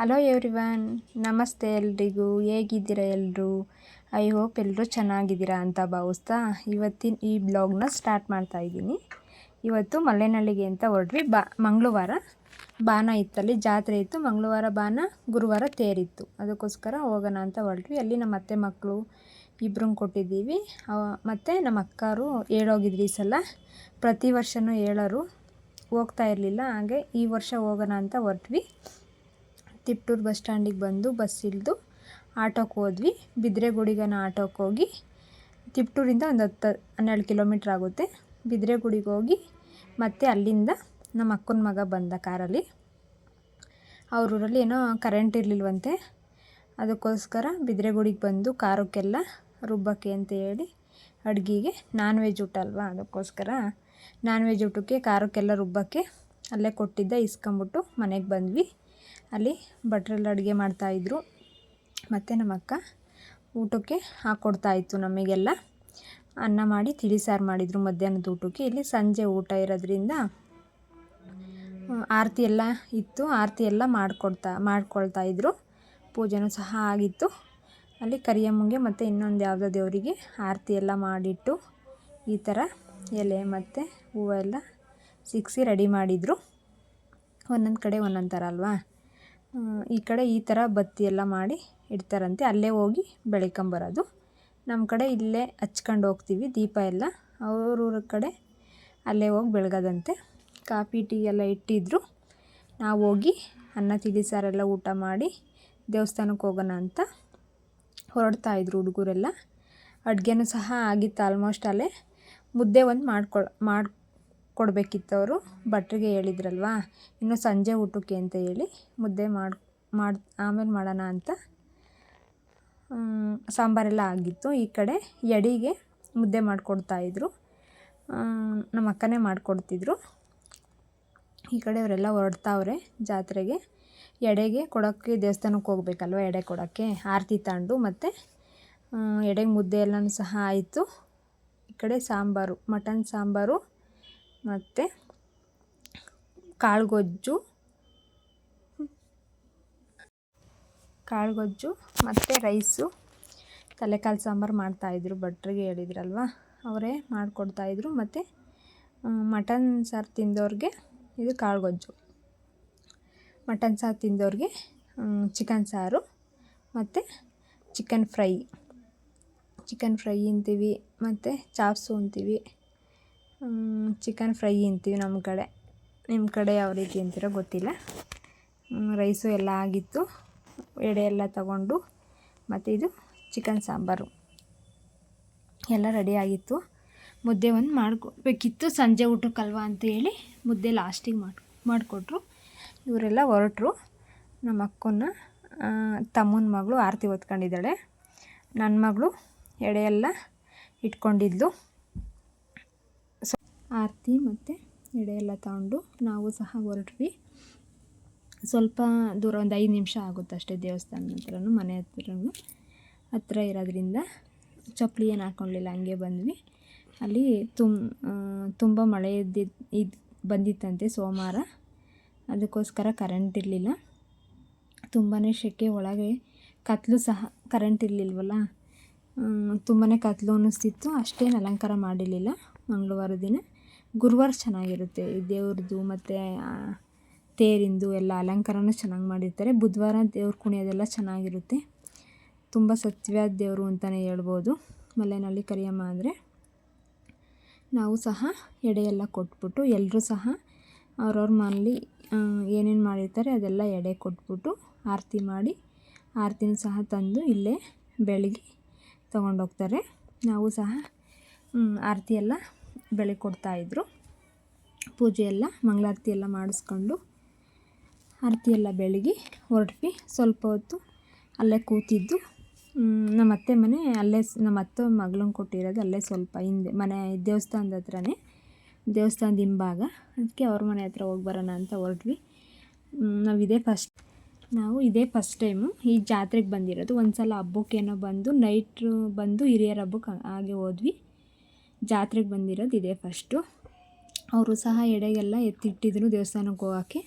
Hello everyone ನಮಸ್ತೆ ಎಲ್ರಿಗೂ. ಹೇಗಿದ್ದೀರಾ ಎಲ್ಲರೂ ಐ ಹೋಪ್ ಎಲ್ಲರೂ ಚೆನ್ನಾಗಿದ್ದೀರಾ ಅಂತ ಭಾವಿಸ್ತಾ ಇವತ್ತಿನ ಈ ಬ್ಲಾಗ್ನ ಸ್ಟಾರ್ಟ್ ಮಾಡ್ತಾ ಇದ್ದೀನಿ. ಇವತ್ತು ಮಲ್ಲೆನಳ್ಳಿಗೆ ಅಂತ ಹೊರಟ್ವಿ. ಬಾ, ಮಂಗಳವಾರ ಬಾನ ಇತ್ತಲ್ಲಿ. ಜಾತ್ರೆ ಇತ್ತು. ಮಂಗಳವಾರ ಬಾನ, ಗುರುವಾರ ತೇರಿತ್ತು ಅದಕ್ಕೋಸ್ಕರ ಹೋಗೋಣ ಅಂತ ಹೊರಟ್ವಿ. ಅಲ್ಲಿ ನಮ್ಮ ಅತ್ತೆ ಮಕ್ಕಳು ಇಬ್ಬರನ್ನ ಕೊಟ್ಟಿದ್ದೀವಿ. ಮತ್ತು ನಮ್ಮ ಅಕ್ಕರು ಹೇಳೋಗಿದ್ರು ಈ ಸಲ. ಪ್ರತಿ ವರ್ಷವೂ ಹೇಳೋರು ಹೋಗ್ತಾ ಇರಲಿಲ್ಲ. ಹಾಗೆ ಈ ವರ್ಷ ಹೋಗೋಣ ಅಂತ ಹೊರಟ್ವಿ. ತಿಪ್ಟೂರು ಬಸ್ ಸ್ಟ್ಯಾಂಡಿಗೆ ಬಂದು ಬಸ್ ಇಳಿದು ಆಟೋಕ್ಕೆ ಹೋದ್ವಿ. ಬಿದ್ರೆಗುಡಿಗನ ಆಟೋಕ್ಕೆ ಹೋಗಿ ತಿಪ್ಟೂರಿಂದ ಒಂದು ಹತ್ತು ಹನ್ನೆರಡು ಕಿಲೋಮೀಟ್ರ್ ಆಗುತ್ತೆ. ಬಿದ್ರೆಗುಡಿಗೆ ಹೋಗಿ ಮತ್ತು ಅಲ್ಲಿಂದ ನಮ್ಮ ಅಕ್ಕನ ಮಗ ಬಂದ ಕಾರಲ್ಲಿ. ಊರಲ್ಲಿ ಏನೋ ಕರೆಂಟ್ ಇರಲಿಲ್ವಂತೆ. ಅದಕ್ಕೋಸ್ಕರ ಬಿದ್ರೆಗುಡಿಗೆ ಬಂದು ಕಾರಕ್ಕೆಲ್ಲ ರುಬ್ಬಕ್ಕೆ ಅಂತ ಹೇಳಿ ಅಡುಗೆಗೆ ನಾನ್ ವೆಜ್ ಊಟ ಅಲ್ವಾ ಅದಕ್ಕೋಸ್ಕರ ನಾನ್ ವೆಜ್ ಊಟಕ್ಕೆ ಕಾರಕ್ಕೆಲ್ಲ ರುಬ್ಬಕ್ಕೆ ಅಲ್ಲೇ ಕೊಟ್ಟಿದ್ದ ಇಸ್ಕೊಂಬಿಟ್ಟು ಮನೆಗೆ ಬಂದ್ವಿ. ಅಲ್ಲಿ ಭಟ್ರಲ್ಲಿ ಅಡುಗೆ ಮಾಡ್ತಾಯಿದ್ರು ಮತ್ತು ನಮ್ಮ ಅಕ್ಕ ಊಟಕ್ಕೆ ಹಾಕ್ಕೊಡ್ತಾಯಿತ್ತು ನಮಗೆಲ್ಲ. ಅನ್ನ ಮಾಡಿ ತಿಳಿ ಸಾರು ಮಾಡಿದರು ಮಧ್ಯಾಹ್ನದ ಊಟಕ್ಕೆ. ಇಲ್ಲಿ ಸಂಜೆ ಊಟ ಇರೋದ್ರಿಂದ ಆರತಿ ಎಲ್ಲ ಇತ್ತು. ಆರತಿ ಎಲ್ಲ ಮಾಡಿಕೊಡ್ತಾ, ಮಾಡ್ಕೊಳ್ತಾ ಇದ್ದರು ಪೂಜೆನೂ ಸಹ ಆಗಿತ್ತು. ಅಲ್ಲಿ ಕರಿಯಮ್ಮಗೆ ಮತ್ತು ಇನ್ನೊಂದು ಯಾವುದೋ ದೇವರಿಗೆ ಆರತಿ ಎಲ್ಲ ಮಾಡಿಟ್ಟು ಈ ಥರ ಎಲೆ ಮತ್ತು ಹೂವೆಲ್ಲ ಸಿಕ್ಸಿ ರೆಡಿ ಮಾಡಿದರು. ಒಂದೊಂದು ಕಡೆ ಒಂದೊಂದು ಥರ ಅಲ್ವಾ? ಈ ಕಡೆ ಈ ಥರ ಬತ್ತಿ ಎಲ್ಲ ಮಾಡಿ ಇಡ್ತಾರಂತೆ. ಅಲ್ಲೇ ಹೋಗಿ ಬೆಳ್ಕೊಂಬರೋದು ನಮ್ಮ ಕಡೆ ಇಲ್ಲೇ ಹಚ್ಕೊಂಡು ಹೋಗ್ತೀವಿ ದೀಪ ಎಲ್ಲ. ಅವ್ರೂರ ಕಡೆ ಅಲ್ಲೇ ಹೋಗಿ ಬೆಳಗೋದಂತೆ. ಕಾಫಿ, ಟೀ ಎಲ್ಲ ಇಟ್ಟಿದ್ರು. ನಾವು ಹೋಗಿ ಅನ್ನ ತಿಳಿ ಸಾರೆಲ್ಲ ಊಟ ಮಾಡಿ ದೇವಸ್ಥಾನಕ್ಕೆ ಹೋಗೋಣ ಅಂತ ಹೊರಡ್ತಾ ಇದ್ರು ಹುಡುಗರೆಲ್ಲ. ಅಡುಗೆನೂ ಸಹ ಆಗಿತ್ತು ಆಲ್ಮೋಸ್ಟ್ ಅಲ್ಲೇ. ಮುದ್ದೆ ಒಂದು ಮಾಡ್ಕೊಳ್ ಮಾಡಿ ಕೊಡಬೇಕಿತ್ತು ಅವರು ಭಟ್ರಿಗೆ ಹೇಳಿದ್ರಲ್ವಾ? ಇನ್ನು ಸಂಜೆ ಊಟಕ್ಕೆ ಅಂತ ಹೇಳಿ ಮುದ್ದೆ ಮಾಡಿ ಮಾಡಿ, ಆಮೇಲೆ ಮಾಡೋಣ ಅಂತ ಸಾಂಬಾರೆಲ್ಲ ಆಗಿತ್ತು. ಈ ಕಡೆ ಎಡಿಗೆ ಮುದ್ದೆ ಮಾಡಿಕೊಡ್ತಾಯಿದ್ರು ನಮ್ಮ ಅಕ್ಕನೇ ಮಾಡಿಕೊಡ್ತಿದ್ರು. ಈ ಕಡೆ ಅವರೆಲ್ಲ ಹೊರಡ್ತಾವ್ರೆ ಜಾತ್ರೆಗೆ. ಎಡೆಗೆ ಕೊಡೋಕ್ಕೆ ದೇವಸ್ಥಾನಕ್ಕೆ ಹೋಗ್ಬೇಕಲ್ವ ಎಡೆ ಕೊಡೋಕ್ಕೆ? ಆರತಿ ತಗೊಂಡು ಮತ್ತು ಎಡೆಗೆ ಮುದ್ದೆ ಎಲ್ಲನೂ ಸಹ ಆಯಿತು. ಈ ಕಡೆ ಸಾಂಬಾರು, ಮಟನ್ ಸಾಂಬಾರು ಮತ್ತು ಕಾಳುಗೊಜ್ಜು. ಕಾಳುಗೊಜ್ಜು ಮತ್ತು ರೈಸು. ತಲೆಕಾಲು ಸಾಂಬಾರು ಮಾಡ್ತಾಯಿದ್ರು ಭಟ್ರಿಗೆ ಹೇಳಿದ್ರಲ್ವ? ಅವರೇ ಮಾಡಿಕೊಡ್ತಾಯಿದ್ರು ಮತ್ತು ಮಟನ್ ಸಾರು ತಿಂದವ್ರಿಗೆ ಇದು ಕಾಳುಗೊಜ್ಜು. ಮಟನ್ ಸಾರು ತಿಂದವ್ರಿಗೆ ಚಿಕನ್ ಸಾರು ಮತ್ತು ಚಿಕನ್ ಫ್ರೈ. ಚಿಕನ್ ಫ್ರೈ ಅಂತೀವಿ, ಮತ್ತು ಚಾಪ್ಸು ಅಂತೀವಿ. ಚಿಕನ್ ಫ್ರೈ ಅಂತೀವಿ ನಮ್ಮ ಕಡೆ. ನಿಮ್ಮ ಕಡೆ ಯಾವ ರೀತಿ ಅಂತೀರೋ ಗೊತ್ತಿಲ್ಲ. ರೈಸು ಎಲ್ಲ ಆಗಿತ್ತು. ಎಡೆ ಎಲ್ಲ ತಗೊಂಡು ಮತ್ತು ಇದು ಚಿಕನ್ ಸಾಂಬಾರು. ಎಲ್ಲ ರೆಡಿ ಆಗಿತ್ತು. ಮುದ್ದೆ ಒಂದು ಮಾಡ್ಕೊಬೇಕಿತ್ತು ಸಂಜೆ ಊಟಕ್ಕಲ್ವ ಅಂತ ಹೇಳಿ ಮುದ್ದೆ ಲಾಸ್ಟಿಗೆ ಮಾಡಿ, ಮಾಡಿಕೊಟ್ರು. ಇವರೆಲ್ಲ ಹೊರಟ್ರು. ನಮ್ಮ ಅಕ್ಕನ ತಮ್ಮನ ಮಗಳು ಆರತಿ ಹೊತ್ಕೊಂಡಿದ್ದಾಳೆ. ನನ್ನ ಮಗಳು ಎಡೆ ಎಲ್ಲ ಇಟ್ಕೊಂಡಿದ್ಲು. ಆರತಿ ಮತ್ತು ಎಡೆ ಎಲ್ಲ ತಗೊಂಡು ನಾವು ಸಹ ಹೊರಟ್ವಿ. ಸ್ವಲ್ಪ ದೂರ ಒಂದು ಐದು ನಿಮಿಷ ಆಗುತ್ತೆ ಅಷ್ಟೇ ದೇವಸ್ಥಾನದ ಹತ್ರನೂ, ಮನೆ ಹತ್ರನೂ. ಹತ್ರ ಇರೋದ್ರಿಂದ ಚಪ್ಪಲಿ ಏನು ಹಾಕ್ಕೊಳ್ಳಿಲ್ಲ ಹಂಗೆ ಬಂದ್ವಿ. ಅಲ್ಲಿ ತುಮ್ ತುಂಬ ಮಳೆ ಇದ್ದಿದ್ದು ಇದು, ಬಂದಿತ್ತಂತೆ ಸೋಮವಾರ. ಅದಕ್ಕೋಸ್ಕರ ಕರೆಂಟ್ ಇರಲಿಲ್ಲ. ತುಂಬಾ ಶೆಕೆ ಒಳಗೆ ಕತ್ತಲು ಸಹ ಕರೆಂಟ್ ಇರಲಿಲ್ವಲ್ಲ ತುಂಬಾ ಕತ್ತಲು ಅನ್ನಿಸ್ತಿತ್ತು. ಅಷ್ಟೇನು ಅಲಂಕಾರ ಮಾಡಿರಲಿಲ್ಲ ಮಂಗಳವಾರ ದಿನ. ಗುರುವಾರ ಚೆನ್ನಾಗಿರುತ್ತೆ. ದೇವ್ರದ್ದು ಮತ್ತು ತೇರಿಂದು ಎಲ್ಲ ಅಲಂಕಾರನೂ ಚೆನ್ನಾಗಿ ಮಾಡಿರ್ತಾರೆ. ಬುಧವಾರ ದೇವ್ರ ಕುಣಿಯೋದೆಲ್ಲ ಚೆನ್ನಾಗಿರುತ್ತೆ. ತುಂಬ ಸತ್ಯವಾದ ದೇವರು ಅಂತಲೇ ಹೇಳ್ಬೋದು. ಮಲೆನಳ್ಳಿ ಕರಿಯಮ್ಮ ಅಂದರೆ ನಾವು ಸಹ ಎಡೆ ಎಲ್ಲ ಕೊಟ್ಬಿಟ್ಟು ಎಲ್ಲರೂ ಸಹ ಅವ್ರವ್ರ ಮನೇಲಿ ಏನೇನು ಮಾಡಿರ್ತಾರೆ ಅದೆಲ್ಲ ಎಡೆ ಕೊಟ್ಬಿಟ್ಟು ಆರತಿ ಮಾಡಿ, ಆರತಿನೂ ಸಹ ತಂದು ಇಲ್ಲೇ ಬೆಳಗ್ಗೆ ತೊಗೊಂಡೋಗ್ತಾರೆ. ನಾವು ಸಹ ಆರತಿ ಎಲ್ಲ ಬೆಳಗ್ಗೆ ಕೊಡ್ತಾಯಿದ್ರು ಪೂಜೆ ಎಲ್ಲ, ಮಂಗಳಾರತಿ ಎಲ್ಲ ಮಾಡಿಸ್ಕೊಂಡು ಆರತಿ ಎಲ್ಲ ಬೆಳಗ್ಗೆ ಹೊರಟ್ವಿ. ಸ್ವಲ್ಪ ಹೊತ್ತು ಅಲ್ಲೇ ಕೂತಿದ್ದು. ನಮ್ಮ ಅತ್ತೆ ಮನೆ ಅಲ್ಲೇ ನಮ್ಮ ಅತ್ತೆ ಮಗಳನ್ನ ಕೊಟ್ಟಿರೋದು ಅಲ್ಲೇ ಸ್ವಲ್ಪ ಹಿಂದೆ, ಮನೆ ದೇವಸ್ಥಾನದ ಹತ್ರನೇ, ದೇವಸ್ಥಾನದ ಹಿಂಭಾಗ. ಅದಕ್ಕೆ ಅವ್ರ ಮನೆ ಹತ್ರ ಹೋಗಿ ಬರೋಣ ಅಂತ ಹೊರಟ್ವಿ. ನಾವು ಇದೇ ಫಸ್ಟ್, ನಾವು ಇದೇ ಫಸ್ಟ್ ಟೈಮು ಈ ಜಾತ್ರೆಗೆ ಬಂದಿರೋದು. ಒಂದು ಸಲ ಹಬ್ಬಕ್ಕೇನೋ ಬಂದು, ನೈಟ್ ಬಂದು ಹಿರಿಯರ ಹಬ್ಬಕ್ಕೆ ಹಾಗೆ ಹೋದ್ವಿ. ಜಾತ್ರೆಗೆ ಬಂದಿರೋದು ಇದೇ ಫಸ್ಟು ಅವರು ಸಹ ಎಡೆಗೆಲ್ಲ ಎತ್ತಿಟ್ಟಿದ್ರು ದೇವಸ್ಥಾನಕ್ಕೆ ಹೋಗೋಕ್ಕೆ.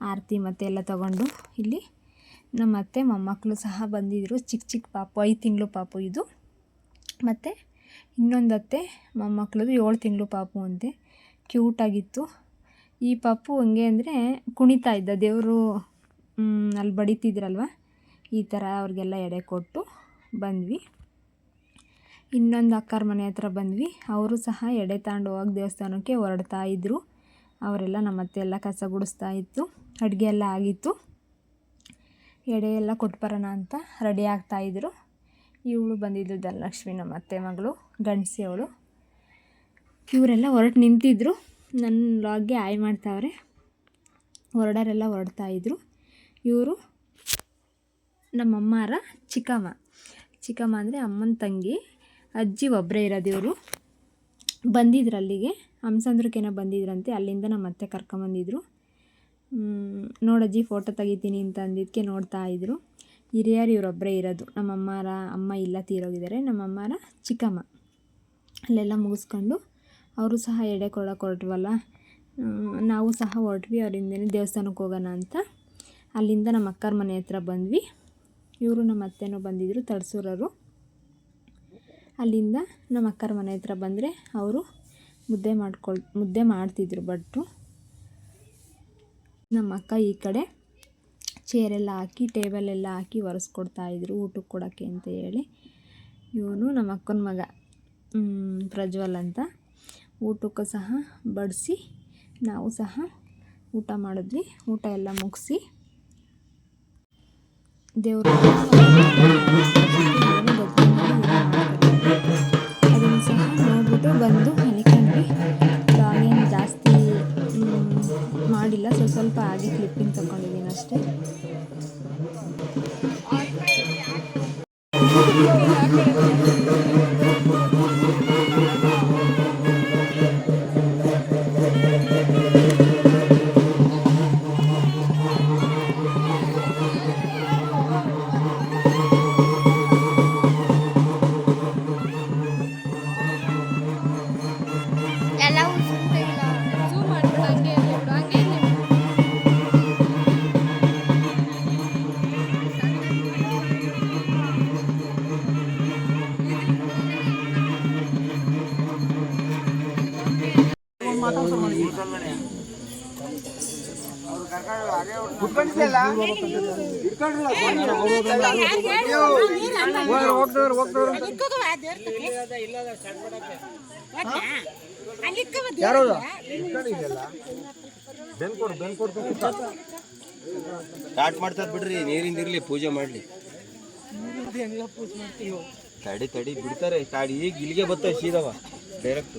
ಆರತಿ ಮತ್ತೆ ಎಲ್ಲ ತಗೊಂಡು ಇಲ್ಲಿ ನಮ್ಮ ಅತ್ತೆ ಮೊಮ್ಮಕ್ಕಳು ಸಹ ಬಂದಿದ್ದರು ಚಿಕ್ಕ ಚಿಕ್ಕ ಪಾಪು, ಐದು ತಿಂಗಳು ಪಾಪು ಇದು. ಮತ್ತು ಇನ್ನೊಂದು ಅತ್ತೆ ಮೊಮ್ಮಕ್ಕಳದು ಏಳು ತಿಂಗಳು ಪಾಪು ಅಂತೆ. ಕ್ಯೂಟಾಗಿತ್ತು ಈ ಪಾಪು ಹಂಗೆ ಅಂದರೆ ಕುಣಿತಾ ಇದ್ದ. ದೇವರು ಅಲ್ಲಿ ಬಡಿತಿದ್ರಲ್ವ? ಈ ಥರ ಅವ್ರಿಗೆಲ್ಲ ಎಡೆ ಕೊಟ್ಟು ಬಂದ್ವಿ. ಇನ್ನೊಂದು ಅಕ್ಕರ ಮನೆ ಹತ್ರ ಬಂದ್ವಿ. ಅವರು ಸಹ ಎಡೆ ತಗೊಂಡು ಹೋಗಿ ದೇವಸ್ಥಾನಕ್ಕೆ ಹೊರಡ್ತಾ ಇದ್ದರು ಅವರೆಲ್ಲ ನಮ್ಮ ಅತ್ತೆ ಎಲ್ಲ ಕಸ ಗುಡಿಸ್ತಾ ಇತ್ತು. ಅಡುಗೆ ಎಲ್ಲ ಆಗಿತ್ತು. ಎಡೆ ಎಲ್ಲ ಕೊಟ್ಟು ಬರೋಣ ಅಂತ ರೆಡಿ ಆಗ್ತಾಯಿದ್ರು ಇವಳು ಬಂದಿದ್ದು ಧನಲಕ್ಷ್ಮಿ ನಮ್ಮ ಅತ್ತೆ ಮಗಳು, ಗಂಡಸಿ ಅವಳು. ಇವರೆಲ್ಲ ಹೊರಟು ನಿಂತಿದ್ರು. ನನ್ನ ಲಾಗ್ಗೆ ಆಯ್ ಮಾಡ್ತಾವ್ರೆ. ಹೊರಡೋರೆಲ್ಲ ಹೊರಡ್ತಾಯಿದ್ರು ಇವರು ನಮ್ಮಮ್ಮರ ಚಿಕ್ಕಮ್ಮ. ಚಿಕ್ಕಮ್ಮ ಅಂದರೆ ಅಮ್ಮನ ತಂಗಿ. ಅಜ್ಜಿ ಒಬ್ಬರೇ ಇರೋದು ಇವರು ಬಂದಿದ್ರು ಅಲ್ಲಿಗೆ ಹಂಸಂದ್ರಕ್ಕೇನೋ ಬಂದಿದ್ರಂತೆ. ಅಲ್ಲಿಂದ ನಮ್ಮ ಅತ್ತೆ ಕರ್ಕೊಂಬಂದಿದ್ರು. ನೋಡಜ್ಜಿ ಫೋಟೋ ತೆಗಿತೀನಿ ಅಂತ ಅಂದಿದ್ದಕ್ಕೆ ನೋಡ್ತಾ ಇದ್ರು. ಹಿರಿಯರು ಇವರೊಬ್ಬರೇ ಇರೋದು. ನಮ್ಮಮ್ಮರ ಅಮ್ಮ ಇಲ್ಲ ತೀರೋಗಿದ್ದಾರೆ. ನಮ್ಮಮ್ಮರ ಚಿಕ್ಕಮ್ಮ. ಅಲ್ಲೆಲ್ಲ ಮುಗಿಸ್ಕೊಂಡು ಅವರು ಸಹ ಎಡೆ ಕೊಡೋಕೆ ಹೊರಟ್ವಲ್ಲ ನಾವು ಸಹ ಹೊರಟ್ವಿ. ಅವರಿಂದೇನೆ ದೇವಸ್ಥಾನಕ್ಕೆ ಹೋಗೋಣ ಅಂತ. ಅಲ್ಲಿಂದ ನಮ್ಮ ಅಕ್ಕರ ಮನೆ ಹತ್ರ ಬಂದ್ವಿ. ಇವರು ನಮ್ಮ ಅತ್ತೆನೂ ಬಂದಿದ್ದರು ತಳಸೂರವರು ಅಲ್ಲಿಂದ ನಮ್ಮ ಅಕ್ಕರ ಮನೆ ಹತ್ರ ಬಂದರೆ ಅವರು ಮುದ್ದೆ ಮಾಡ್ಕೊಳ್, ಮುದ್ದೆ ಮಾಡ್ತಿದ್ರು ಭಟ್ರು. ನಮ್ಮ ಅಕ್ಕ ಈ ಕಡೆ ಚೇರೆಲ್ಲ ಹಾಕಿ ಟೇಬಲೆಲ್ಲ ಹಾಕಿ ಒರೆಸ್ಕೊಡ್ತಾಯಿದ್ರು ಊಟಕ್ಕೆ ಕೊಡೋಕ್ಕೆ ಅಂತ ಹೇಳಿ. ಇವನು ನಮ್ಮ ಅಕ್ಕನ ಮಗ ಪ್ರಜ್ವಲ್ ಅಂತ. ಊಟಕ್ಕೆ ಸಹ ಬಡಿಸಿ ನಾವು ಸಹ ಊಟ ಮಾಡಿದ್ವಿ. ಊಟ ಎಲ್ಲ ಮುಗಿಸಿ ದೇವರು ಬಂದು ಮಲಿಕೊಂಡ್ವಿ ಏನು ಜಾಸ್ತಿ ಮಾಡಿಲ್ಲ. ಸ್ವಲ್ಪ ಸ್ವಲ್ಪ ಆಗಿ ಕ್ಲಿಪ್ಪಿಂಗ್ ತಗೊಂಡಿದ್ದೀನಿ ಅಷ್ಟೇ. ಸ್ಟಾರ್ಟ್ ಮಾಡ್ತಾರೆ ಬಿಡ್ರಿ, ನೀರಿಂದ ಇರ್ಲಿ, ಪೂಜೆ ಮಾಡ್ಲಿ. ತಡಿ ತಡಿ, ಬಿಡ್ತಾರೆ ಸ್ಟಾರ್ಟ್ ಈಗ ಇಲ್ಲಿಗೆ ಬರ್ತವೆ, ಸೀದವ ಡೈರೆಕ್ಟ್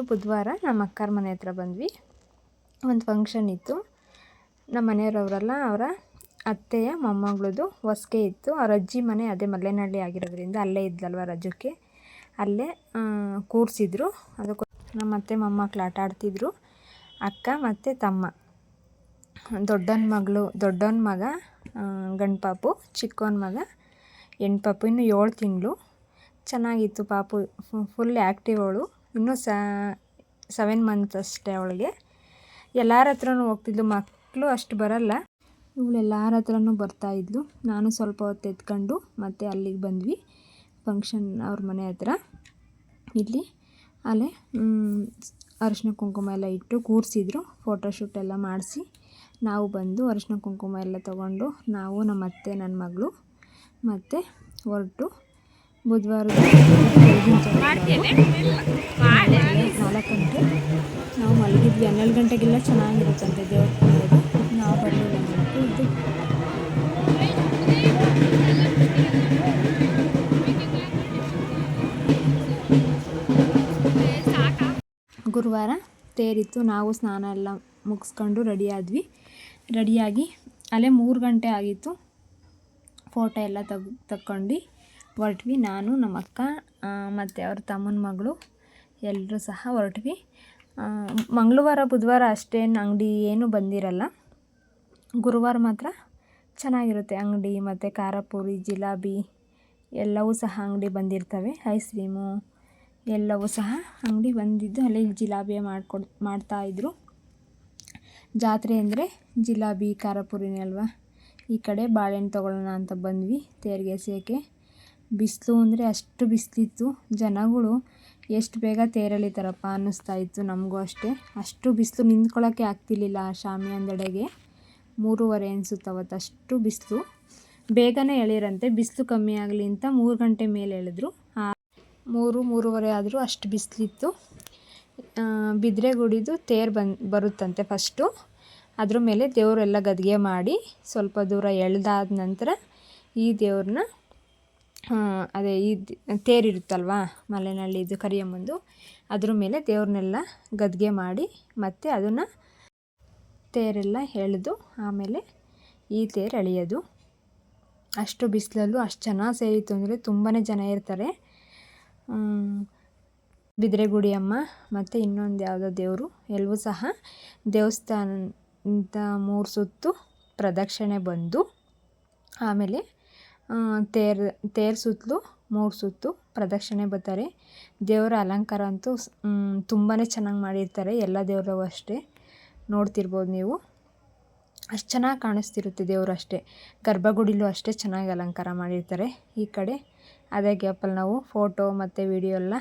ನೆಕ್ಸ್ಟು ಬುಧವಾರ, ನಮ್ಮ ಅಕ್ಕರ ಮನೆ ಹತ್ರ ಬಂದ್ವಿ. ಒಂದು ಫಂಕ್ಷನ್ ಇತ್ತು. ನಮ್ಮ ಮನೆಯವರವರೆಲ್ಲ ಅವರ ಅತ್ತೆಯ ಮೊಮ್ಮಗಳದು ಹೊಸ್ಗೆ ಇತ್ತು. ಅವ್ರ ಅಜ್ಜಿ ಮನೆ ಅದೇ ಮಲ್ಲೇನಹಳ್ಳಿ ಆಗಿರೋದ್ರಿಂದ ಅಲ್ಲೇ ಇದ್ಲಲ್ವ ರಜಕ್ಕೆ. ಅಲ್ಲೇ ಕೂರಿಸಿದ್ರು. ಅದಕ್ಕೆ, ನಮ್ಮ ಅತ್ತೆ, ಮೊಮ್ಮಕ್ಳು ಆಟ ಆಡ್ತಿದ್ರು. ಅಕ್ಕ ಮತ್ತು ತಮ್ಮ. ದೊಡ್ಡನ ಮಗಳು ದೊಡ್ಡವನ ಮಗ ಗಂಡು ಪಾಪು ಚಿಕ್ಕವನ ಮಗ ಹೆಣ್ಣು ಪಾಪು, ಇನ್ನು ಏಳು ತಿಂಗಳು. ಚೆನ್ನಾಗಿತ್ತು ಪಾಪು. ಫುಲ್ ಆ್ಯಕ್ಟಿವ್ ಅವಳು. ಇನ್ನೂ ಸೆವೆನ್ ಮಂತ್ ಅಷ್ಟೇ ಅವಳಿಗೆ. ಎಲ್ಲರ ಹತ್ರನೂ ಹೋಗ್ತಿದ್ಲು ಮಕ್ಕಳು ಅಷ್ಟು ಬರಲ್ಲ. ಇವಳು ಎಲ್ಲರ ಹತ್ರನೂ ಬರ್ತಾಯಿದ್ಲು ನಾನು ಸ್ವಲ್ಪ ಹೊತ್ತು ಎತ್ಕೊಂಡು ಮತ್ತೆ ಅಲ್ಲಿಗೆ ಬಂದ್ವಿ ಫಂಕ್ಷನ್ ಅವ್ರ ಮನೆ ಹತ್ರ. ಇಲ್ಲಿ ಅಲ್ಲೇ ಅರಶಿನ ಕುಂಕುಮ ಎಲ್ಲ ಇಟ್ಟು ಕೂರಿಸಿದ್ರು ಫೋಟೋಶೂಟ್ ಎಲ್ಲ ಮಾಡಿಸಿ. ನಾವು ಬಂದು ಅರಶಿನ ಕುಂಕುಮ ಎಲ್ಲ ತಗೊಂಡು, ನಾವು ನಮ್ಮ ಅತ್ತೆ ನನ್ನ ಮಗಳು ಮತ್ತು ಹೊರಟು. ಬುಧವಾರ ನಾಲ್ಕು ಗಂಟೆ ನಾವು ಮಲಗಿದ್ವಿ. ಹನ್ನೆರಡು ಗಂಟೆಗೆಲ್ಲ ಚೆನ್ನಾಗಿರುತ್ತಂತೆ ದೇವ್ರ ಕುಣಿಯೋದು ನಾವು ಬರಲಿಲ್ಲ. ಇದು ಗುರುವಾರ ತೇರಿತ್ತು. ನಾವು ಸ್ನಾನ ಎಲ್ಲ ಮುಗಿಸ್ಕೊಂಡು ರೆಡಿ ಆದ್ವಿ ರೆಡಿಯಾಗಿ ಅಲ್ಲೇ ಮೂರು ಗಂಟೆ ಆಗಿತ್ತು. ಫೋಟೋ ಎಲ್ಲ ತಗ್ ತಕ್ಕೊಂಡು. ಹೊರಟ್ವಿ, ನಾನು, ನಮ್ಮ ಅಕ್ಕ ಮತ್ತು ಅವ್ರ ತಮ್ಮನ ಮಗಳು ಎಲ್ಲರೂ ಸಹ ಹೊರಟ್ವಿ. ಮಂಗಳವಾರ, ಬುಧವಾರ ಅಷ್ಟೇನು ಅಂಗಡಿ ಏನೂ ಬಂದಿರಲ್ಲ. ಗುರುವಾರ ಮಾತ್ರ ಚೆನ್ನಾಗಿರುತ್ತೆ ಅಂಗಡಿ, ಮತ್ತು ಖಾರ ಪೂರಿ ಜಿಲಾಬಿ, ಎಲ್ಲವೂ ಸಹ ಅಂಗಡಿ ಬಂದಿರ್ತವೆ ಐಸ್ ಕ್ರೀಮು ಎಲ್ಲವೂ ಸಹ ಅಂಗಡಿ ಬಂದಿದ್ದು ಅಲ್ಲಿ ಜಿಲಾಬಿ ಮಾಡ್ಕೊಡ್ ಮಾಡ್ತಾಯಿದ್ರು ಜಾತ್ರೆ ಅಂದರೆ ಜಿಲಾಬಿ, ಖಾರಪುರಿನೇ ಅಲ್ವಾ? ಈ ಕಡೆ ಬಾಳೆಹಣ್ಣು ತೊಗೊಳ್ಳೋಣ ಅಂತ ಬಂದ್ವಿ, ತೇರಿಗೆ ಎಸೆಯೋಕ್ಕೆ ಬಿಸಿಲು ಅಂದರೆ ಅಷ್ಟು ಬಿಸಿಲಿತ್ತು. ಜನಗಳು ಎಷ್ಟು ಬೇಗ ತೇರಳಿತಾರಪ್ಪ ಅನ್ನಿಸ್ತಾ ಇತ್ತು ನಮಗೂ ಅಷ್ಟೇ. ಅಷ್ಟು ಬಿಸಿಲು ನಿಂತ್ಕೊಳ್ಳೋಕ್ಕೆ ಆಗ್ತಿರ್ಲಿಲ್ಲ ಆ ಶಾಮಿಯಾನದೆಡೆಗೆ ಮೂರುವರೆ ಅನಿಸುತ್ತೆ ಅವತ್ತು. ಅಷ್ಟು ಬಿಸಿಲು. ಬೇಗನೆ ಎಳೆಯರಂತೆ ಬಿಸಿಲು ಕಮ್ಮಿ ಆಗಲಿ ಅಂತ ಮೂರು ಗಂಟೆ ಮೇಲೆ ಎಳೆದ್ರು. ಮೂರು, ಮೂರುವರೆ ಆದರೂ ಅಷ್ಟು ಬಿಸಿಲಿತ್ತು. ಬಿದ್ರೆಗುಡಿದು ತೇರು ಬಂದು, ಬರುತ್ತಂತೆ ಫಸ್ಟು. ಅದ್ರ ಮೇಲೆ ದೇವರೆಲ್ಲ ಗದ್ಗೆ ಮಾಡಿ ಸ್ವಲ್ಪ ದೂರ ಎಳೆದಾದ ನಂತರ ಈ ದೇವ್ರನ್ನ ಅದೇ ಈ ತೇರಿರುತ್ತಲ್ವ ಮಲೆನಹಳ್ಳಿದು ಕರಿಯಮ್ಮಂದು ಅದ್ರ ಮೇಲೆ ದೇವ್ರನ್ನೆಲ್ಲ ಗದ್ಗೆ ಮಾಡಿ ಮತ್ತು ಅದನ್ನು ತೇರೆಲ್ಲ ಎಳೆದು ಆಮೇಲೆ ಈ ತೇರು ಎಳೆಯೋದು. ಅಷ್ಟು ಬಿಸಿಲಲ್ಲೂ ಅಷ್ಟು ಚೆನ್ನಾಗಿ ಸೇರಿತ್ತು ಅಂದರೆ ತುಂಬಾ ಜನ ಇರ್ತಾರೆ. ಬಿದ್ರೆಗುಡಿ ಅಮ್ಮ ಮತ್ತು ಇನ್ನೊಂದು ಯಾವುದೋ ದೇವರು ಎಲ್ಲವೂ ಸಹ ದೇವಸ್ಥಾನ ಅಂತ ಮೂರು ಸುತ್ತು ಪ್ರದಕ್ಷಿಣೆ ಬಂದು ಆಮೇಲೆ ತೇರು ತೇರು ಸುತ್ತಲೂ, ಮೂರು ಸುತ್ತು ಪ್ರದಕ್ಷಿಣೆ ಬರ್ತಾರೆ ದೇವರ ಅಲಂಕಾರ ಅಂತೂ ತುಂಬಾ ಚೆನ್ನಾಗಿ ಮಾಡಿರ್ತಾರೆ. ಎಲ್ಲ ದೇವರು ಅಷ್ಟೇ. ನೋಡ್ತಿರ್ಬೋದು ನೀವು. ಅಷ್ಟು ಚೆನ್ನಾಗಿ ಕಾಣಿಸ್ತಿರುತ್ತೆ ದೇವರು ಅಷ್ಟೇ. ಗರ್ಭಗುಡಿಲೂ ಅಷ್ಟೇ ಚೆನ್ನಾಗಿ ಅಲಂಕಾರ ಮಾಡಿರ್ತಾರೆ ಈ ಕಡೆ. ಅದೇ ಗ್ಯಾಪಲ್ಲಿ ನಾವು ಫೋಟೋ ಮತ್ತು ವಿಡಿಯೋ ಎಲ್ಲ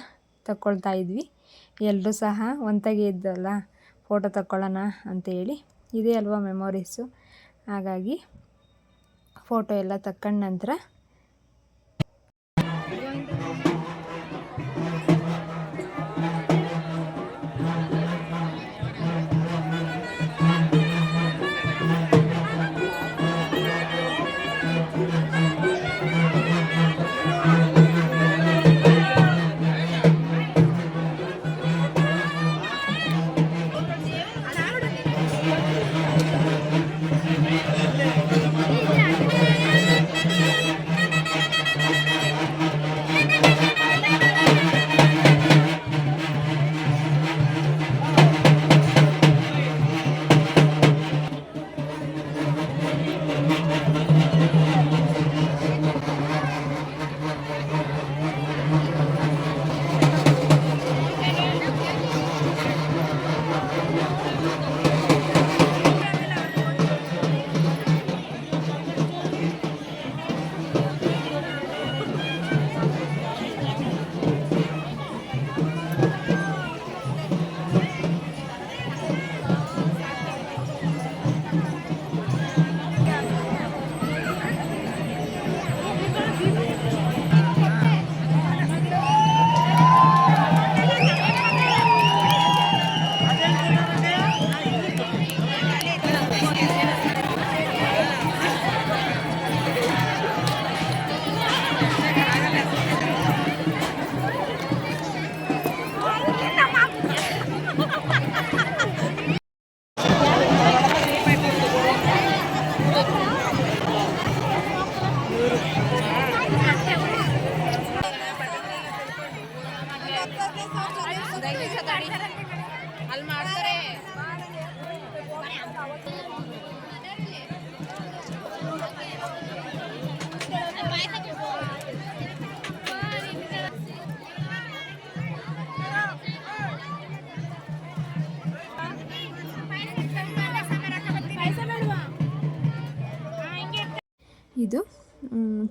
ತಗೊಳ್ತಾ ಇದ್ವಿ. ಎಲ್ಲರೂ ಸಹ ಒಂತಾಗಿ ಇದ್ದಲ್ಲ, ಫೋಟೋ ತಗೊಳ್ಳೋಣ ಅಂತೇಳಿ. ಇದೇ ಅಲ್ವಾ ಮೆಮೊರೀಸು. ಹಾಗಾಗಿ ಫೋಟೋ ಎಲ್ಲ ತಕ್ಕಂಡ ನಂತರ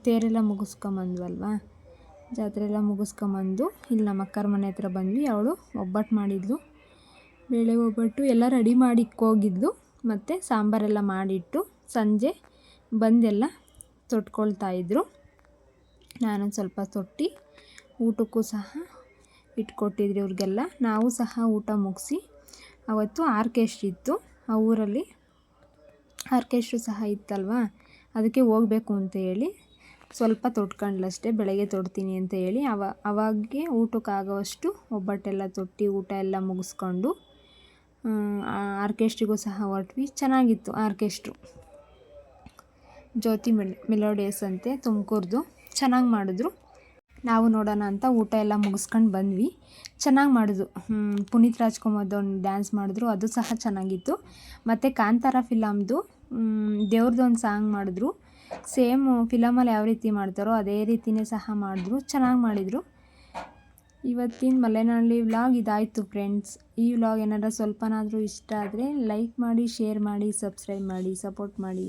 ತೇರೆಲ್ಲ ಮುಗಿಸ್ಕೊಂಬಂದ್ವಲ್ವಾ? ಜಾತ್ರೆ ಎಲ್ಲ ಮುಗಿಸ್ಕೊಂಬಂದು ಇಲ್ಲಿ ನಮ್ಮ ಅಕ್ಕರ ಮನೆ ಹತ್ರ ಬಂದ್ವಿ. ಅವಳು ಒಬ್ಬಟ್ಟು ಮಾಡಿದ್ಲು. ಬೇಳೆ ಒಬ್ಬಟ್ಟು ಎಲ್ಲ ರೆಡಿ ಮಾಡಿ ಹೋಗಿದ್ಲು ಮತ್ತು ಸಾಂಬಾರೆಲ್ಲ ಮಾಡಿಟ್ಟು ಸಂಜೆ ಬಂದೆಲ್ಲ ತೊಟ್ಕೊಳ್ತಾ ಇದ್ದರು ನಾನೊಂದು ಸ್ವಲ್ಪ ತೊಟ್ಟಿ ಊಟಕ್ಕೂ ಸಹ ಇಟ್ಕೊಟ್ಟಿದ್ರಿ ಇವ್ರಿಗೆಲ್ಲ ನಾವು ಸಹ ಊಟ ಮುಗಿಸಿ ಅವತ್ತು ಆರ್ಕೆಸ್ಟ್ರ್ ಇತ್ತು. ಆ ಊರಲ್ಲಿ ಆರ್ಕೆಸ್ಟ್ರು ಸಹ ಇತ್ತಲ್ವಾ? ಅದಕ್ಕೆ ಹೋಗಬೇಕು ಅಂತ ಹೇಳಿ ಸ್ವಲ್ಪ ತೊಟ್ಕೊಂಡ್ಲಷ್ಟೇ ಬೆಳಗ್ಗೆ ತೊಡ್ತೀನಿ ಅಂತ ಹೇಳಿ ಅವ ಅವಾಗೆ ಊಟಕ್ಕಾಗೋವಷ್ಟು ಒಬ್ಬಟ್ಟೆಲ್ಲ ತೊಟ್ಟಿ ಊಟ ಎಲ್ಲ ಮುಗಿಸ್ಕೊಂಡು ಆರ್ಕೆಸ್ಟ್ರಿಗೂ ಸಹ ಹೊರಟ್ವಿ. ಚೆನ್ನಾಗಿತ್ತು ಆರ್ಕೆಸ್ಟ್ರು. ಜ್ಯೋತಿ ಮೆಲ್, ಮೆಲೋಡಿಯಸ್ ಅಂತೆ ತುಮಕೂರ್ದು. ಚೆನ್ನಾಗಿ ಮಾಡಿದ್ರು. ನಾವು ನೋಡೋಣ ಅಂತ ಊಟ ಎಲ್ಲ ಮುಗಿಸ್ಕೊಂಡು ಬಂದ್ವಿ. ಚೆನ್ನಾಗಿ ಮಾಡಿದ್ರು. ಪುನೀತ್ ರಾಜ್ಕುಮಾರ್ದು ಡ್ಯಾನ್ಸ್ ಮಾಡಿದ್ರು. ಅದು ಸಹ ಚೆನ್ನಾಗಿತ್ತು. ಮತ್ತು ಕಾಂತಾರ ಫಿಲಮ್ದು ದೇವ್ರದ್ದು ಒಂದು ಸಾಂಗ್ ಮಾಡಿದ್ರು ಸೇಮ್ ಫಿಲಮಲ್ಲಿ ಯಾವ ರೀತಿ ಮಾಡ್ತಾರೋ ಅದೇ ರೀತಿಯೇ ಸಹ ಮಾಡಿದ್ರು. ಚೆನ್ನಾಗಿ ಮಾಡಿದರು. ಇವತ್ತಿನ ಮಲೆನಾಡಲ್ಲಿ ವ್ಲಾಗ್ ಇದಾಯಿತು ಫ್ರೆಂಡ್ಸ್ ಈ ವ್ಲಾಗ್ ಏನಾರ ಸ್ವಲ್ಪನಾದರೂ ಇಷ್ಟ ಆದರೆ ಲೈಕ್ ಮಾಡಿ ಶೇರ್ ಮಾಡಿ ಸಬ್ಸ್ಕ್ರೈಬ್ ಮಾಡಿ ಸಪೋರ್ಟ್ ಮಾಡಿ.